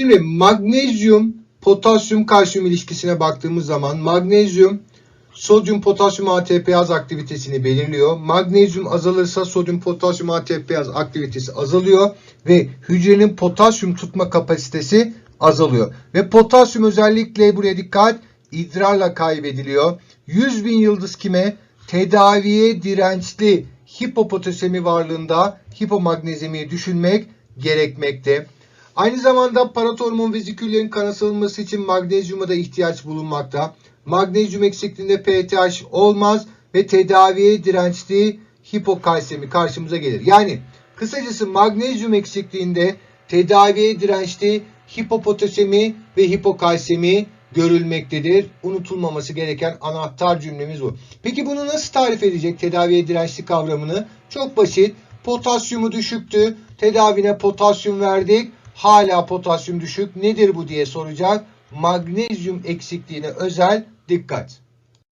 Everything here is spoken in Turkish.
Şimdi magnezyum, potasyum, kalsiyum ilişkisine baktığımız zaman magnezyum sodyum potasyum ATPaz aktivitesini belirliyor. Magnezyum azalırsa sodyum potasyum ATPaz aktivitesi azalıyor ve hücrenin potasyum tutma kapasitesi azalıyor. Ve potasyum özellikle buraya dikkat idrarla kaybediliyor. 100 bin yıldız kime? Tedaviye dirençli hipopotasemi varlığında hipomagnezemiyi düşünmek gerekmekte. Aynı zamanda paratormon veziküllerin kana salınması için magnezyuma da ihtiyaç bulunmakta. Magnezyum eksikliğinde PTH olmaz ve tedaviye dirençli hipokalsemi karşımıza gelir. Yani kısacası magnezyum eksikliğinde tedaviye dirençli hipopotasemi ve hipokalsemi görülmektedir. Unutulmaması gereken anahtar cümlemiz bu. Peki bunu nasıl tarif edecek tedaviye dirençli kavramını? Çok basit. Potasyumu düşüktü. Tedavine potasyum verdik. Hala potasyum düşük. Nedir bu diye soracak. Magnezyum eksikliğine özel dikkat.